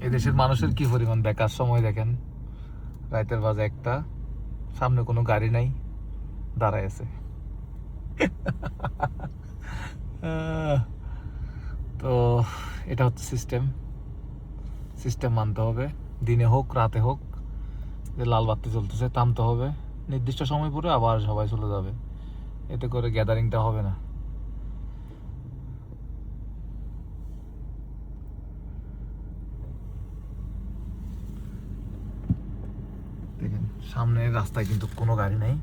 এদেশের মানুষের কি পরিমাণ বেকার সময় দেখেন? রাতের বাজে একটা, সামনে কোনো গাড়ি নাই, দাঁড়ায় আছে। তো এটা হচ্ছে সিস্টেম। সিস্টেম মানতে হবে। দিনে হোক, রাতে হোক, যে লাল বাতি চলতেছে থামতে হবে। নির্দিষ্ট সময় পরে আবার সবাই চলে যাবে। এতে করে গ্যাদারিংটা হবে না। সামনের রাস্তায় কিন্তু কোনো গাড়ি নেই।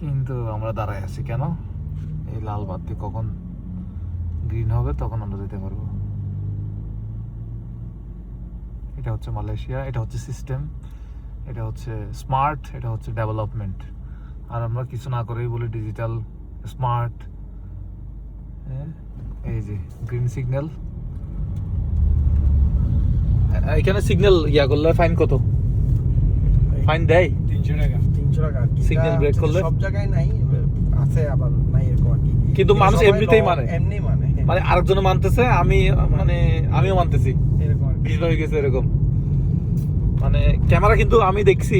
কিন্তু আমরা দাঁড়ায় আছি কেন? এই লাল বাতি কখন গ্রিন হবে তখন আমরা যেতে পারব। এটা হচ্ছে মালয়েশিয়া, এটা হচ্ছে সিস্টেম এটা হচ্ছে স্মার্ট এটা হচ্ছে ডেভেলপমেন্ট আর আমরা কিছু না করেই বলি ডিজিটাল স্মার্ট এই যে গ্রিন সিগন্যাল এখানে সিগন্যাল ইয়া করলে ফাইন কত? ফাইন দেয়। তিনশো টাকা। তিনশো টাকা আর কি। Signal এটা break করলে? সব জায়গায় নাই আছে আবার নাই এরকম আর কি। কিন্তু মানুষ এমনিতেই মানে। এমনি মানে। মানে আরেকজনে মানতেছে আমি মানে আমিও মানতেছি। এরকম বিষ হয়ে গেছে এরকম। মানে ক্যামেরা কিন্তু আমি দেখছি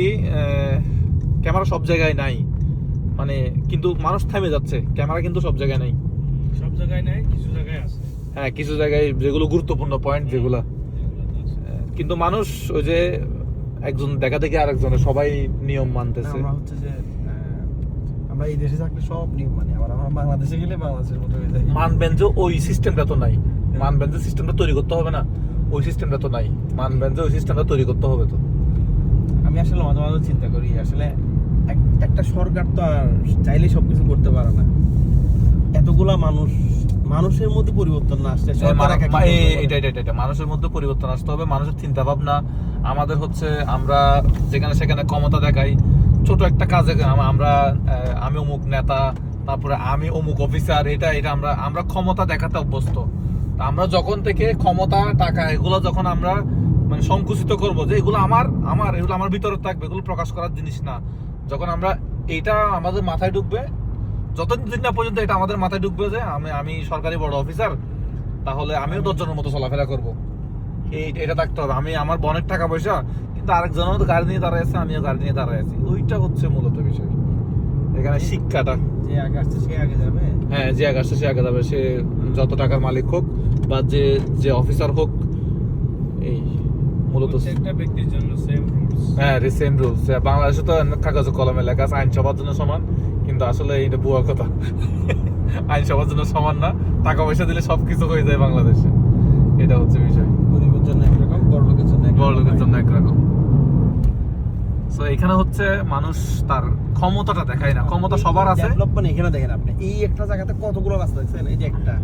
ক্যামেরা সব জায়গায় নাই। মানে কিন্তু মানুষ থেমে যাচ্ছে ক্যামেরা কিন্তু সব জায়গায় নাই। সব জায়গায় নাই কিছু জায়গায় আছে। হ্যাঁ কিছু জায়গায় যেগুলো গুরুত্বপূর্ণ পয়েন্ট যেগুলো। কিন্তু মানুষ ওই যে একজন দেখা দেখে আরেকজনের সবাই নিয়ম মানতেছে। আমরা হচ্ছে যে আমরা এই দেশে থাকলে সব নিয়ম মানে। আবার আমরা বাংলাদেশে গেলে বাংলাদেশের মতো হয়ে যায় মানবেন যে ওই সিস্টেমটা তো নাই। মানবেন যে সিস্টেমটা তৈরি করতে হবে না ওই সিস্টেমটা তো নাই। মানবেন যে ওই সিস্টেমটা তৈরি করতে হবে তো। আমি আসলে মাঝে মাঝে চিন্তা করি আসলে এক- একটা সরকার তো আর চাইলে সবকিছু করতে পারে না। এতগুলা মানুষ মানুষের মধ্যে পরিবর্তন না আসছে এটা এটা, এটা মানুষের মধ্যে পরিবর্তন আসতে হবে মানুষের চিন্তা ভাবনা আমাদের হচ্ছে আমরা যেখানে সেখানে ক্ষমতা দেখাই। ছোট একটা কাজে আমরা আমি অমুক নেতা তারপরে আমি অমুক অফিসার এটা এটা আমরা আমরা ক্ষমতা দেখাতে অভ্যস্ত। আমরা যখন থেকে ক্ষমতা টাকা এগুলো যখন আমরা মানে সংকুচিত করব যে এগুলো আমার আমার এগুলো আমার ভিতরে থাকবে এগুলো প্রকাশ করার জিনিস না। যখন আমরা এটা আমাদের মাথায় ঢুকবে যতদিন না পর্যন্ত এটা আমাদের মাথায় ঢুকবে যে আমি আমি সরকারি বড় অফিসার তাহলে আমিও দশজনের মতো চলাফেরা করব। এই এটা থাকতে হবে। আমি আমার বনের টাকা পয়সা কিন্তু আরেকজনও তো গাড়ি নিয়ে দাঁড়ায় আছে আমিও গাড়ি নিয়ে দাঁড়ায় আছি। ওইটা হচ্ছে মূলত বিষয়। এখানে শিক্ষাটা। যে আগে আসছে সে আগে যাবে? হ্যাঁ যে আগে আসছে সে আগে যাবে সে যত টাকার মালিক হোক বা যে যে অফিসার হোক এই মূলত প্রত্যেকটা ব্যক্তির জন্য সেম হ্যাঁ সেম রুলস বাংলাদেশে তো কাগজে কলমে লেখা আছে জন্য সমান কিন্তু আসলে এটা বুয়া কথা। জন্য সমান না টাকা পয়সা দিলে সবকিছু হয়ে যায় বাংলাদেশে। এটা হচ্ছে বিষয়। গরিবের জন্য একরকম বড় লোকের জন্য একরকম। বড় লোকের জন্য একরকম। তো এখানে হচ্ছে মানুষ তার ক্ষমতাটা দেখায় না। ক্ষমতা সবার আছে। ডেভেলপমেন্ট এখানে দেখেন আপনি এই একটা জায়গাতে কতগুলো রাস্তা দেখছেন? এই যে একটা।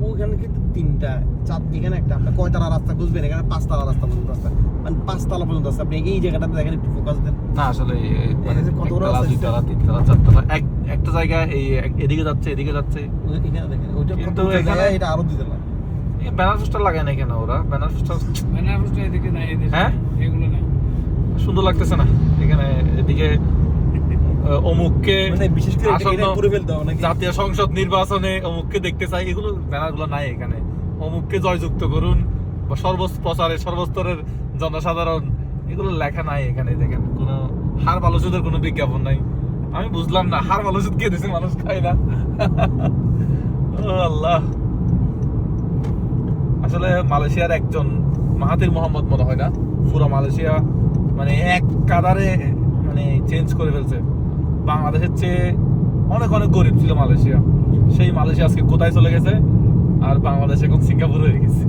ওখানে তিনটা চার এখানে একটা আপনি কয়তলা রাস্তা খুঁজবেন? এখানে পাঁচতলা রাস্তা পর্যন্ত রাস্তা মানে পাঁচতলা পর্যন্ত আছে। আপনি এই জায়গাটাতে দেখেন একটু ফোকাস দেন। না আসলে মানে? দুইতলা তিনতলা চারতলা এক একটা জায়গায় এই এদিকে যাচ্ছে এদিকে যাচ্ছে। এখানে দেখেন ওইটা কিন্তু কত এখানে- জায়গায় এটা আরও দিতলা ব্যানার পোস্টার লাগায় না কেন ওরা? ব্যানার পোস্টার এদিকে নাই এদিকে হ্যাঁ? এগুলো নাই। সুন্দর লাগতেছে না। এখানে এদিকে অমুককে মানে জাতীয় সংসদ নির্বাচনে অমুককে দেখতে চাই এগুলো ব্যানারগুলো নাই এখানে। অমুককে জয়যুক্ত করুন বা প্রচারে সর্বস্তরের জনসাধারণ এগুলো লেখা নাই এখানে দেখেন কোনো হার কোনো বিজ্ঞাপন নাই। আমি বুঝলাম না হার বালুচুদ কে দিছে মানুষ খায় না। আল্লাহ। আসলে মালয়েশিয়ার একজন মাহাতির মোহাম্মদ মনে হয় না? পুরো মালয়েশিয়া মানে এক কাদারে মানে চেঞ্জ করে ফেলছে। বাংলাদেশের চেয়ে অনেক অনেক গরিব ছিল মালয়েশিয়া। সেই মালয়েশিয়া আজকে কোথায় চলে গেছে? আর বাংলাদেশ এখন সিঙ্গাপুর হয়ে গেছে।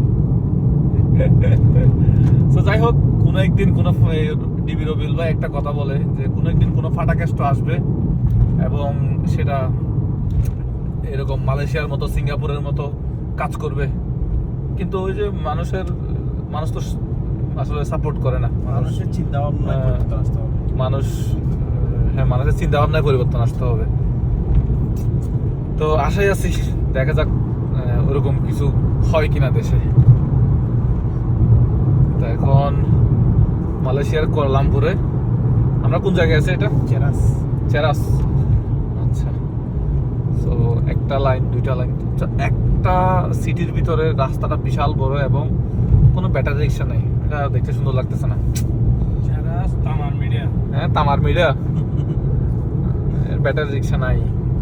তো যাই হোক কোনো একদিন কোনো ডিবি রবিউল ভাই একটা কথা বলে যে কোনো একদিন কোনো ফাটাকেষ্ট আসবে এবং সেটা এরকম মালয়েশিয়ার মতো সিঙ্গাপুরের মতো কাজ করবে। কিন্তু ওই যে মানুষের মানুষ তো আসলে সাপোর্ট করে না। মানুষের চিন্তা ভাবনা হ্যাঁ। মানুষ হ্যাঁ মানুষের চিন্তা ভাবনায় পরিবর্তন আসতে হবে। তো আশাই আছি দেখা যাক ওরকম কিছু হয় কিনা দেশে। তো এখন মালয়েশিয়ার কোয়ালালামপুরে আমরা কোন জায়গায় আছে এটা? চেরাস। চেরাস। আচ্ছা। তো একটা লাইন দুইটা লাইন। একটা সিটির ভিতরে রাস্তাটা বিশাল বড় এবং কোনো ব্যাটারি রিক্সা নেই। এটা দেখতে সুন্দর লাগতেছে না। যারা তামার মিডিয়া। হ্যাঁ তামার মিডিয়া। ব্যাটারি রিক্সা নাই।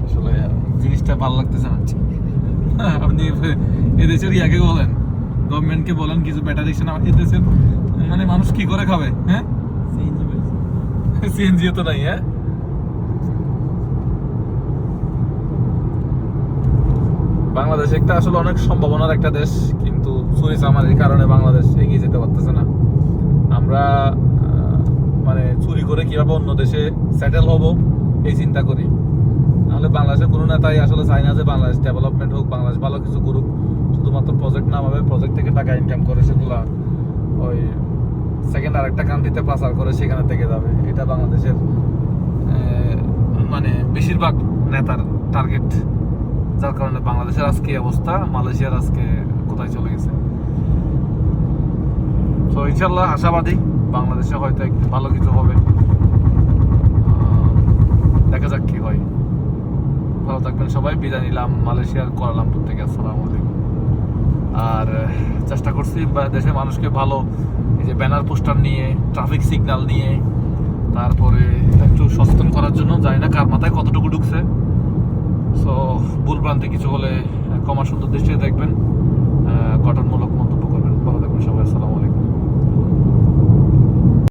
আসলে জিনিসটা ভালো লাগতেছে না। হ্যাঁ, আপনি এদেশের ইয়াকে বলেন গভর্নমেন্টকে বলেন কিছু ব্যাটারি রিক্সা না এদেশের মানে মানুষ কি করে খাবে হ্যাঁ? সিএনজি তো। নাই হ্যাঁ? বাংলাদেশ একটা আসলে অনেক সম্ভাবনার একটা দেশ কিন্তু চুরি চামারির কারণে বাংলাদেশ এগিয়ে যেতে পারতেছে না। আমরা মানে চুরি করে কীভাবে অন্য দেশে সেটেল হব? এই চিন্তা করি। নাহলে বাংলাদেশের কোনো নেতাই আসলে চায় না যে বাংলাদেশ ডেভেলপমেন্ট হোক, বাংলাদেশ ভালো কিছু করুক। শুধুমাত্র প্রজেক্ট নামাবে প্রজেক্ট থেকে টাকা ইনকাম করে সেগুলা ওই সেকেন্ড আরেকটা কান্ট্রিতে পাচার করে সেখানে থেকে যাবে। এটা বাংলাদেশের মানে বেশিরভাগ নেতার টার্গেট যার কারণে বাংলাদেশের আজকে অবস্থা, মালয়েশিয়ার আজকে কোথায় চলে গেছে। তো ইনশাল্লাহ আশাবাদী, বাংলাদেশে হয়তো একদিন ভালো কিছু হবে। দেখা যাক কি হয়। ভালো থাকবেন সবাই, বিদায় নিলাম মালয়েশিয়ার কোয়ালালামপুর থেকে, আসসালামু আলাইকুম। আর, চেষ্টা করছি দেশের মানুষকে ভালো, এই যে ব্যানার, পোস্টার নিয়ে ট্রাফিক সিগনাল নিয়ে, তারপরে একটু সচেতন করার জন্য, জানি না কার মাথায় কতটুকু ঢুকছে। সো ভুলভ্রান্তি কিছু হলে ক্ষমা সুন্দর দৃষ্টিতে দেখবেন। গঠনমূলক মন্তব্য করবেন। ভালো থাকবেন সবাই, আসসালামু আলাইকুম।